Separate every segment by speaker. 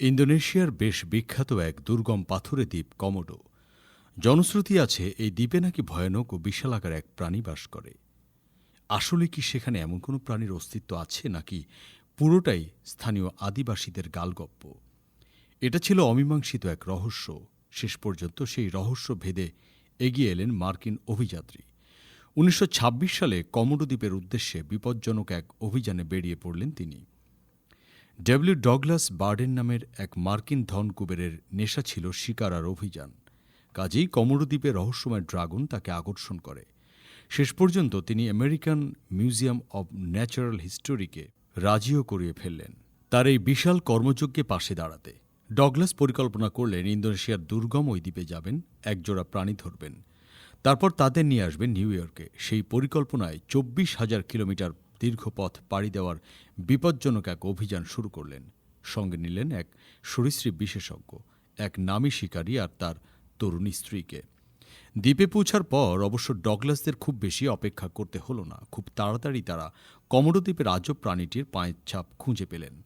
Speaker 1: ইন্দোনেশিয়ার বেশ বিখ্যাত এক দুর্গম পাথুরে দ্বীপ কমোডো। জনশ্রুতি আছে এই দ্বীপে নাকি ভয়ানক ও বিশালাকার এক প্রাণী বাস করে। আসলে কি সেখানে এমন কোনো প্রাণীর অস্তিত্ব আছে নাকি পুরোটাই স্থানীয় আদিবাসীদের গালগপ্প? এটা ছিল অমীমাংসিত এক রহস্য। শেষ পর্যন্ত সেই রহস্য ভেদে এগিয়ে এলেন মার্কিন অভিযাত্রী। উনিশশো ছাব্বিশ সালে কমোডো দ্বীপের উদ্দেশ্যে বিপজ্জনক এক অভিযানে বেরিয়ে পড়লেন তিনি। ডব্লিউ ডগলাস বার্ডেন নামের এক মার্কিন ধন কুবেরের নেশা ছিল শিকার আর অভিযান। কাজেই কমোডো দ্বীপে রহস্যময় ড্রাগন তাকে আকর্ষণ করে। শেষ পর্যন্ত তিনি আমেরিকান মিউজিয়াম অব ন্যাচারাল হিস্টোরিকে রাজিও করিয়ে ফেললেন। তার এই বিশাল কর্মযজ্ঞে পাশে দাঁড়াতে ডগলাস পরিকল্পনা করলেন ইন্দোনেশিয়ার দুর্গম ওই দ্বীপে যাবেন, একজোড়া প্রাণী ধরবেন। তারপর তাদের নিয়ে আসবেন নিউ ইয়র্কে। সেই পরিকল্পনায় চব্বিশ হাজার কিলোমিটার দীর্ঘ পথ পাড়ি দেওয়ার বিপজ্জনক এক অভিযান শুরু করলেন। সঙ্গে নিলেন এক সরীসৃপ বিশেষজ্ঞ, এক নামী শিকারী আর তার তরুণী স্ত্রীকে। দ্বীপে পৌঁছার পর অবশ্য ডগলাসদের খুব বেশি অপেক্ষা করতে হলো না। খুব তাড়াতাড়ি তারা কমোডো দ্বীপের প্রাণীটির পায়ের ছাপ খুঁজে পেলেন।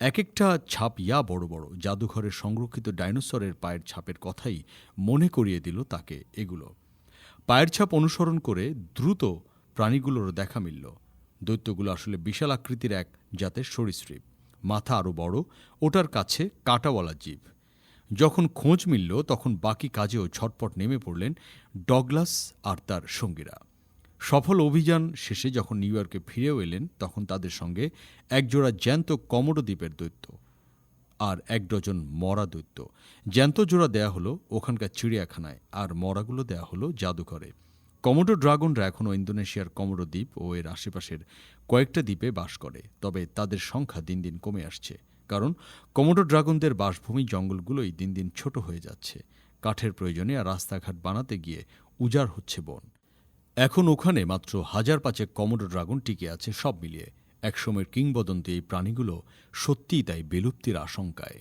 Speaker 1: এক একটা ছাপ ইয়া বড় বড়, জাদুঘরে সংরক্ষিত ডাইনোসরের পায়ের ছাপের কথাই মনে করিয়ে দিল তাকে এগুলো। পায়ের ছাপ অনুসরণ করে দ্রুত প্রাণীগুলোর দেখা মিলল। দৈত্যগুলো আসলে বিশাল আকৃতির এক জাতের সরীসৃপ। মাথা আরও বড়, ওটার কাছে কাঁটাওয়ালা জীব। যখন খোঁজ মিলল, তখন বাকি কাজেও ছটপট নেমে পড়লেন ডগলাস আর তার সঙ্গীরা। সফল অভিযান শেষে যখন নিউ ইয়র্কে ফিরেও এলেন, তখন তাদের সঙ্গে একজোড়া জ্যান্ত কমোডো দ্বীপের দৈত্য আর এক ডজন মরা দৈত্য। জ্যান্ত জোড়া দেয়া হলো ওখানকার চিড়িয়াখানায় আর মরাগুলো দেয়া হলো জাদুঘরে। কমোডো ড্রাগনরা এখনও ইন্দোনেশিয়ার কমোডো দ্বীপ ও এর আশেপাশের কয়েকটা দ্বীপে বাস করে, তবে তাদের সংখ্যা দিন দিন কমে আসছে, কারণ কমোডো ড্রাগনদের বাসভূমি জঙ্গলগুলোই দিন দিন ছোট হয়ে যাচ্ছে। কাঠের প্রয়োজনে আর রাস্তাঘাট বানাতে গিয়ে উজাড় হচ্ছে বন। এখন ওখানে মাত্র হাজার পাঁচেক কমোডো ড্রাগন টিকে আছে সব মিলিয়ে। একসময়ের কিংবদন্তি এই প্রাণীগুলো সত্যিই তাই বিলুপ্তির আশঙ্কায়।